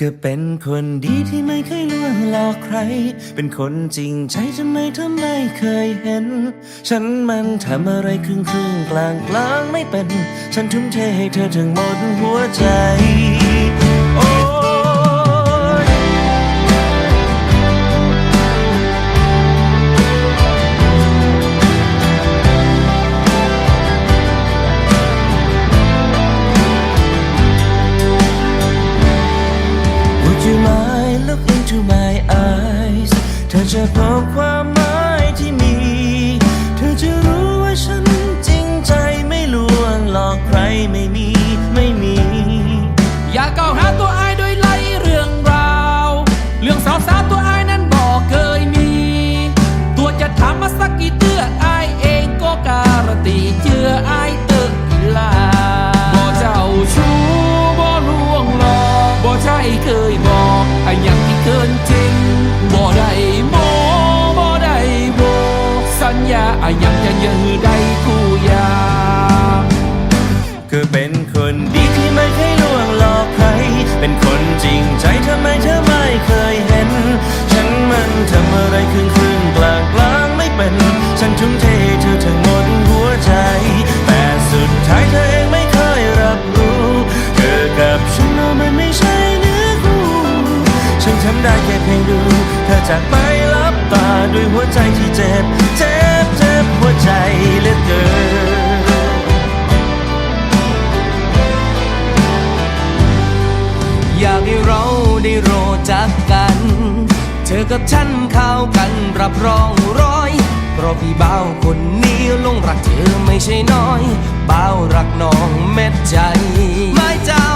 ก็เป็นคนดีที่ไม่เคยลวงหลอกใคร เป็นคนจริงใจทำไมเธอไม่เคยเห็น ฉันมันทำอะไรครึ่งครึ่งกลางกลางไม่เป็น ฉันทุ่มเทให้เธอถึงหมดหัวใจ to my eyes เธอจะพบความหมายที่มี เธอจะรู้ว่าฉันจริงใจไม่ลวงหลอกใครไม่มี ญญาอ้ยังจะยือได้กูยากก็เป็นคนดีที่ไม่เคยลวงหลอกใคร เป็นคนจริงใจทำไมเธอไม่เคยเห็น ฉันมันทำอะไรครึ่งครึ่งกลางกลางไม่เป็น ฉันทุ่มเทเธอทั้งหมดหัวใจ แต่สุดท้ายเธอเองไม่เคยรับรู้ เธอกับฉันมันไม่ใช่เนื้อคู่ ฉันทำได้แค่เพียงดูเธอจากไป ด้วยหัวใจที่เจ็บ เจ็บเจ็บหัวใจเหลือเกินอยากให้เราได้รู้จักกัน เธอกับฉันเข้ากันรับรองร้อย เพราะพี่เบ่าคนนี้ลงรักเธอไม่ใช่น้อยเบ่ารักน้องเม็ดใจ ไม่เจ้า